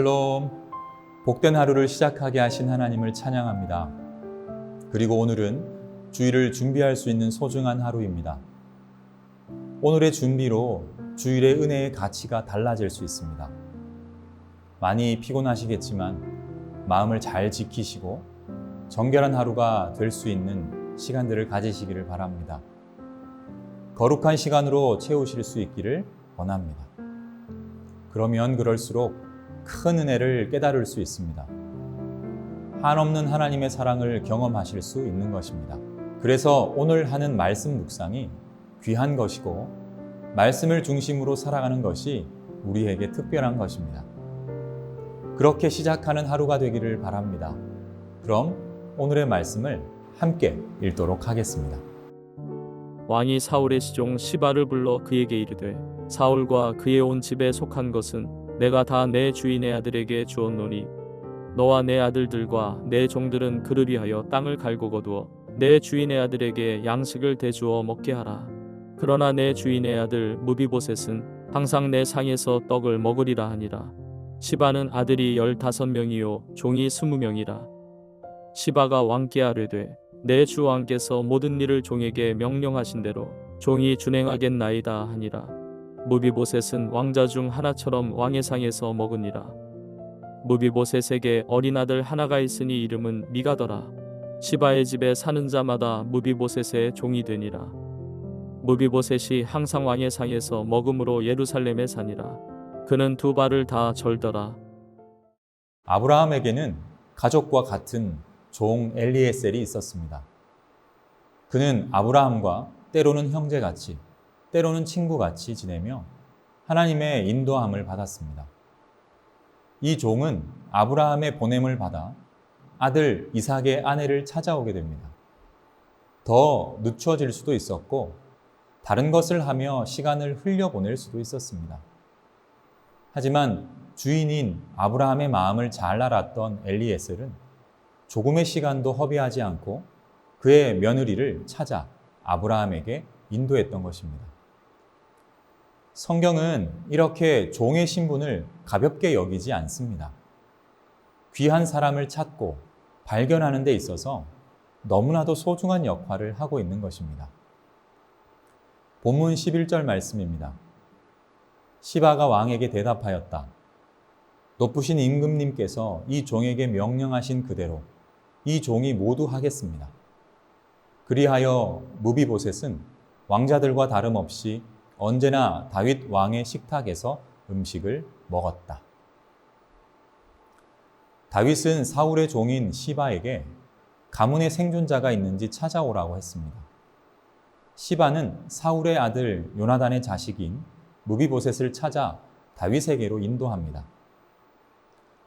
샬롬. 복된 하루를 시작하게 하신 하나님을 찬양합니다. 그리고 오늘은 주일을 준비할 수 있는 소중한 하루입니다. 오늘의 준비로 주일의 은혜의 가치가 달라질 수 있습니다. 많이 피곤하시겠지만 마음을 잘 지키시고 정결한 하루가 될 수 있는 시간들을 가지시기를 바랍니다. 거룩한 시간으로 채우실 수 있기를 원합니다. 그러면 그럴수록 큰 은혜를 깨달을 수 있습니다. 한없는 하나님의 사랑을 경험하실 수 있는 것입니다. 그래서 오늘 하는 말씀 묵상이 귀한 것이고 말씀을 중심으로 살아가는 것이 우리에게 특별한 것입니다. 그렇게 시작하는 하루가 되기를 바랍니다. 그럼 오늘의 말씀을 함께 읽도록 하겠습니다. 왕이 사울의 시종 시바를 불러 그에게 이르되 사울과 그의 온 집에 속한 것은 내가 다 내 주인의 아들에게 주었노니 너와 내 아들들과 내 종들은 그를 위하여 땅을 갈고 거두어 내 주인의 아들에게 양식을 대주어 먹게 하라. 그러나 내 주인의 아들 무비보셋은 항상 내 상에서 떡을 먹으리라 하니라. 시바는 아들이 열다섯 명이요 종이 스무 명이라. 시바가 왕께 아뢰되 내 주 왕께서 모든 일을 종에게 명령하신 대로 종이 준행하겠나이다 하니라. 무비보셋은 왕자 중 하나처럼 왕의 상에서 먹으니라. 무비보셋에게 어린 아들 하나가 있으니 이름은 미가더라. 시바의 집에 사는 자마다 무비보셋의 종이 되니라. 무비보셋이 항상 왕의 상에서 먹음으로 예루살렘에 사니라. 그는 두 발을 다 절더라. 아브라함에게는 가족과 같은 종 엘리에셀이 있었습니다. 그는 아브라함과 때로는 형제같이, 때로는 친구같이 지내며 하나님의 인도함을 받았습니다. 이 종은 아브라함의 보냄을 받아 아들 이삭의 아내를 찾아오게 됩니다. 더 늦춰질 수도 있었고, 다른 것을 하며 시간을 흘려보낼 수도 있었습니다. 하지만 주인인 아브라함의 마음을 잘 알았던 엘리에셀은 조금의 시간도 허비하지 않고 그의 며느리를 찾아 아브라함에게 인도했던 것입니다. 성경은 이렇게 종의 신분을 가볍게 여기지 않습니다. 귀한 사람을 찾고 발견하는 데 있어서 너무나도 소중한 역할을 하고 있는 것입니다. 본문 11절 말씀입니다. 시바가 왕에게 대답하였다. 높으신 임금님께서 이 종에게 명령하신 그대로 이 종이 모두 하겠습니다. 그리하여 무비보셋은 왕자들과 다름없이 언제나 다윗 왕의 식탁에서 음식을 먹었다. 다윗은 사울의 종인 시바에게 가문의 생존자가 있는지 찾아오라고 했습니다. 시바는 사울의 아들 요나단의 자식인 무비보셋을 찾아 다윗에게로 인도합니다.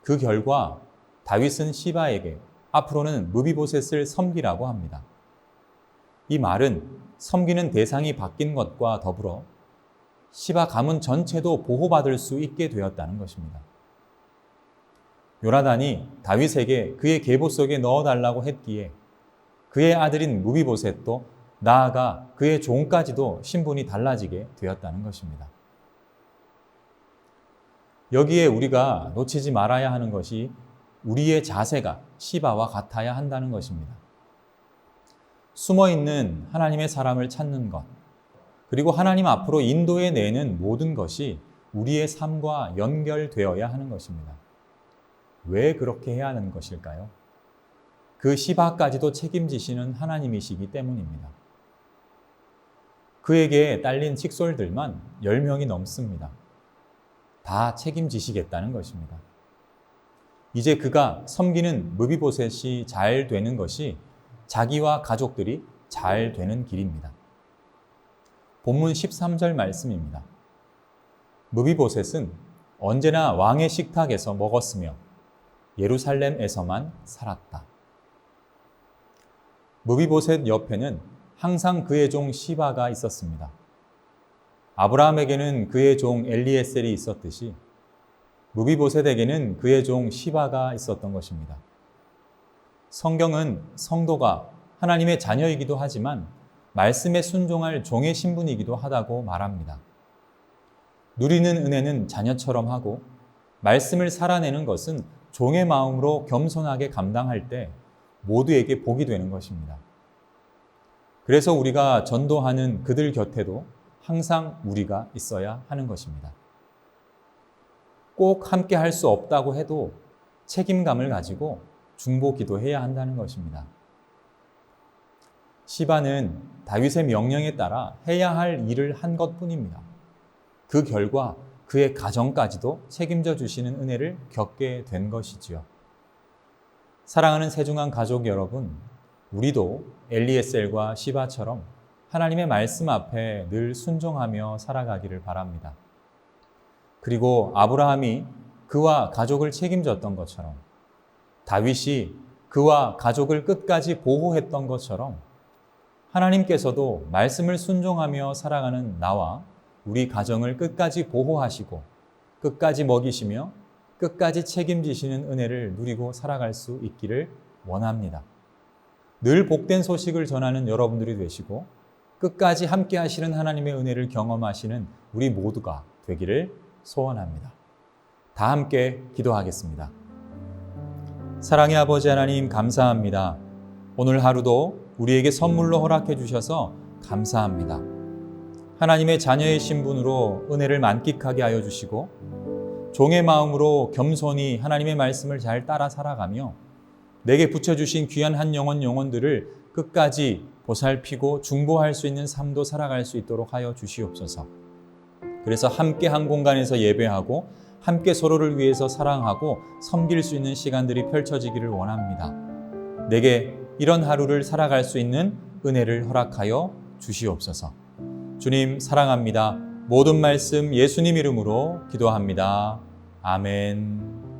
그 결과 다윗은 시바에게 앞으로는 무비보셋을 섬기라고 합니다. 이 말은 섬기는 대상이 바뀐 것과 더불어 시바 가문 전체도 보호받을 수 있게 되었다는 것입니다. 요나단이 다윗에게 그의 계보 속에 넣어달라고 했기에 그의 아들인 무비보셋도 나아가 그의 종까지도 신분이 달라지게 되었다는 것입니다. 여기에 우리가 놓치지 말아야 하는 것이 우리의 자세가 시바와 같아야 한다는 것입니다. 숨어 있는 하나님의 사람을 찾는 것, 그리고 하나님 앞으로 인도해 내는 모든 것이 우리의 삶과 연결되어야 하는 것입니다. 왜 그렇게 해야 하는 것일까요? 그 시바까지도 책임지시는 하나님이시기 때문입니다. 그에게 딸린 칙솔들만 10명이 넘습니다. 다 책임지시겠다는 것입니다. 이제 그가 섬기는 무비보셋이 잘 되는 것이 자기와 가족들이 잘 되는 길입니다. 본문 13절 말씀입니다. 무비보셋은 언제나 왕의 식탁에서 먹었으며 예루살렘에서만 살았다. 무비보셋 옆에는 항상 그의 종 시바가 있었습니다. 아브라함에게는 그의 종 엘리에셀이 있었듯이 무비보셋에게는 그의 종 시바가 있었던 것입니다. 성경은 성도가 하나님의 자녀이기도 하지만 말씀에 순종할 종의 신분이기도 하다고 말합니다. 누리는 은혜는 자녀처럼 하고 말씀을 살아내는 것은 종의 마음으로 겸손하게 감당할 때 모두에게 복이 되는 것입니다. 그래서 우리가 전도하는 그들 곁에도 항상 우리가 있어야 하는 것입니다. 꼭 함께 할 수 없다고 해도 책임감을 가지고 중보 기도해야 한다는 것입니다. 시바는 다윗의 명령에 따라 해야 할 일을 한 것 뿐입니다. 그 결과 그의 가정까지도 책임져 주시는 은혜를 겪게 된 것이지요. 사랑하는 세중한 가족 여러분, 우리도 엘리에셀과 시바처럼 하나님의 말씀 앞에 늘 순종하며 살아가기를 바랍니다. 그리고 아브라함이 그와 가족을 책임졌던 것처럼 다윗이 그와 가족을 끝까지 보호했던 것처럼 하나님께서도 말씀을 순종하며 살아가는 나와 우리 가정을 끝까지 보호하시고 끝까지 먹이시며 끝까지 책임지시는 은혜를 누리고 살아갈 수 있기를 원합니다. 늘 복된 소식을 전하는 여러분들이 되시고 끝까지 함께 하시는 하나님의 은혜를 경험하시는 우리 모두가 되기를 소원합니다. 다 함께 기도하겠습니다. 사랑의 아버지 하나님 감사합니다. 오늘 하루도 우리에게 선물로 허락해 주셔서 감사합니다. 하나님의 자녀의 신분으로 은혜를 만끽하게 하여 주시고 종의 마음으로 겸손히 하나님의 말씀을 잘 따라 살아가며 내게 붙여주신 귀한 한 영혼 영혼들을 끝까지 보살피고 중보할 수 있는 삶도 살아갈 수 있도록 하여 주시옵소서. 그래서 함께 한 공간에서 예배하고 함께 서로를 위해서 사랑하고 섬길 수 있는 시간들이 펼쳐지기를 원합니다. 내게 이런 하루를 살아갈 수 있는 은혜를 허락하여 주시옵소서. 주님 사랑합니다. 모든 말씀 예수님 이름으로 기도합니다. 아멘.